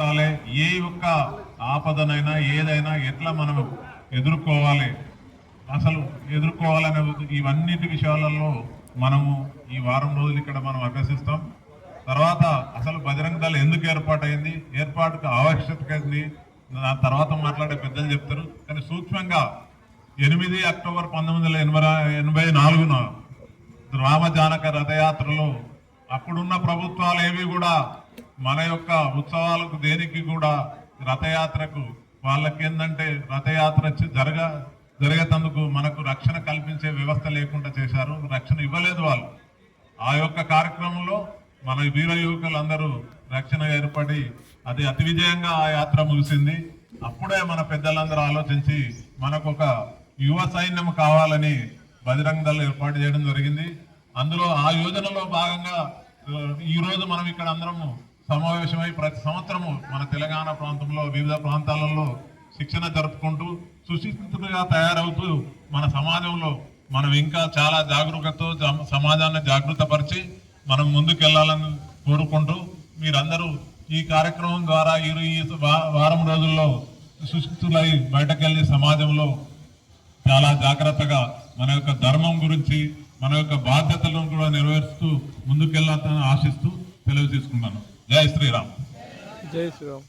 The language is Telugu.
ఉండాలి. ఏ ఒక్క ఆపదనైనా ఏదైనా ఎట్లా మనం ఎదుర్కోవాలి? అసలు ఎదుర్కోవాలనే ఇవన్నిటి విషయాలలో మనము ఈ వారం రోజులు ఇక్కడ మనం అభ్యసిస్తాం. తర్వాత అసలు బజరంగ దళ ఎందుకు ఏర్పాటైంది? ఏర్పాటుకు ఆవశ్యకత ఏంది? దాని తర్వాత మాట్లాడే పెద్దలు చెప్తారు. కానీ సూక్ష్మంగా ఎనిమిది అక్టోబర్ పంతొమ్మిది వందల ఎనభై ఎనభై నాలుగున రామజానక రథయాత్రలో అప్పుడున్న ప్రభుత్వాలు ఏవి కూడా మన యొక్క ఉత్సవాలకు దేనికి కూడా రథయాత్రకు వాళ్ళకి ఏంటంటే రథయాత్ర జరగ జరిగేటందుకు మనకు రక్షణ కల్పించే వ్యవస్థ లేకుండా చేశారు. రక్షణ ఇవ్వలేదు వాళ్ళు. ఆ యొక్క కార్యక్రమంలో మన వీర యువకులందరూ రక్షణ ఏర్పడి అది అతి విజయంగా ఆ యాత్ర ముగిసింది. అప్పుడే మన పెద్దలందరూ ఆలోచించి మనకు ఒక యువ సైన్యం కావాలని బజరంగ దళ ఏర్పాటు చేయడం జరిగింది. అందులో ఆ యోజనలో భాగంగా ఈరోజు ఈ రోజు మనం ఇక్కడ అందరము సమావేశమై ప్రతి సంవత్సరము మన తెలంగాణ ప్రాంతంలో వివిధ ప్రాంతాలలో శిక్షణ జరుపుకుంటూ సుశిక్షితులుగా తయారవుతూ మన సమాజంలో మనం ఇంకా చాలా జాగరూకతతో సమాజాన్ని జాగృతపరిచి మనం ముందుకెళ్ళాలని కోరుకుంటూ మీరందరూ ఈ కార్యక్రమం ద్వారా ఈ ఈ వారం రోజుల్లో సుశిక్షితులై బయటకెళ్ళి సమాజంలో చాలా జాగ్రత్తగా మన యొక్క ధర్మం గురించి మన యొక్క బాధ్యతలను కూడా నెరవేరుస్తూ ముందుకెళ్ళాలని ఆశిస్తూ సెలవు తీసుకున్నాను జై శ్రీరామ్. జై శ్రీరామ్.